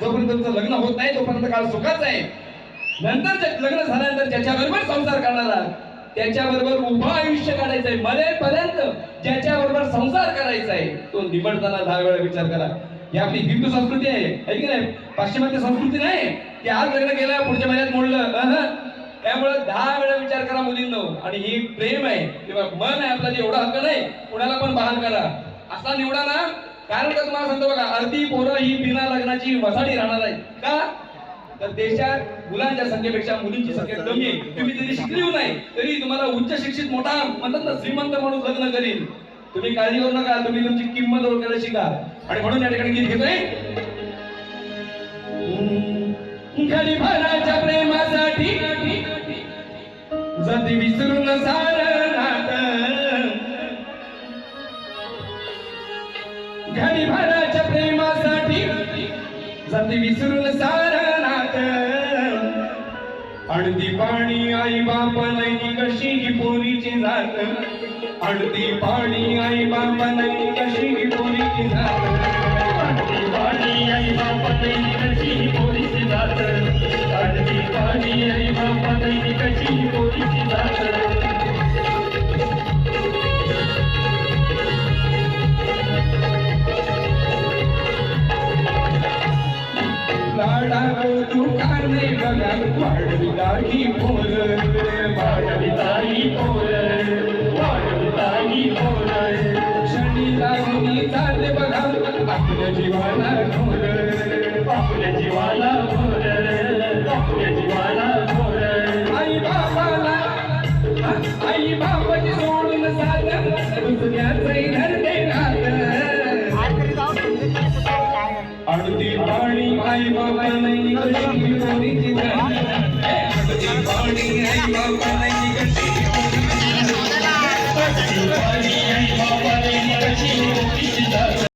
जोपर्यंत तुमचं लग्न होत नाही तोपर्यंत काळ सुखाचा आहे नंतर लग्न झाल्यानंतर ज्याच्याबरोबर संसार करणारा त्याच्याबरोबर उभं आयुष्य काढायचं आहे. मरेपर्यंत ज्याच्याबरोबर संसार करायचा आहे तो निवडताना दहा वेळा विचार करा. ही आपली हिंदू संस्कृती आहे की नाही? पाश्चिमात्य संस्कृती नाही. की आज लग्न केलं पुढच्या महिन्यात मोडलं. त्यामुळे दहा वेळा विचार करा मुलींनो. आणि ही प्रेम आहे. किंवा मन आहे आपला जे एवढा हक्क नाही कुणाला पण बहाल करा. असा निवडा ना कारण का तुम्हाला सांगतो बघा अर्धी पोरं ही बिना लग्नाची वसाडी राहणार आहे का? तर देशात मुलांच्या संख्येपेक्षा मुलींची संख्या कमी आहे. तुम्ही जरी शिकली नाही तरी तुम्हाला उच्च शिक्षित मोठा म्हणतात ना श्रीमंत माणूस लग्न करील. तुम्ही काळजी करू नका तुम्ही तुमची किंमत ओळखायला शिका. आणि म्हणून या ठिकाणी गीत घेतोय. घडी भराच्या प्रेमासाठी जती विसरून सार घडी भराच्या प्रेमासाठी. जती विसरून सारा नात अडती पाणी आई बाप नाही कशी ही पोरीची जात. अडती पाणी आई बाप नाही कशी ही पोरीची जात. आरती पाणी आई बापा दैनी कशी पोरीची जात. आरती पाणी आई बापा नाही कशी पोरीची जात. तू कारणे बघा वाढविला ही पोर वाढविताई पोर वाढविताई बघा आपल्या जीवाला घोर आपल्या जीवाला आपल्या जीवाला भोर आई बाबाला आई बाबाची सोडून साधन दुसऱ्याचंही आई बाबा नाही कशी पोरीची जात अडती पाणी आई बाबा नाही कशी पोरीची जात. आरती पाणी आई बापा दैनी कशी पोरीची जात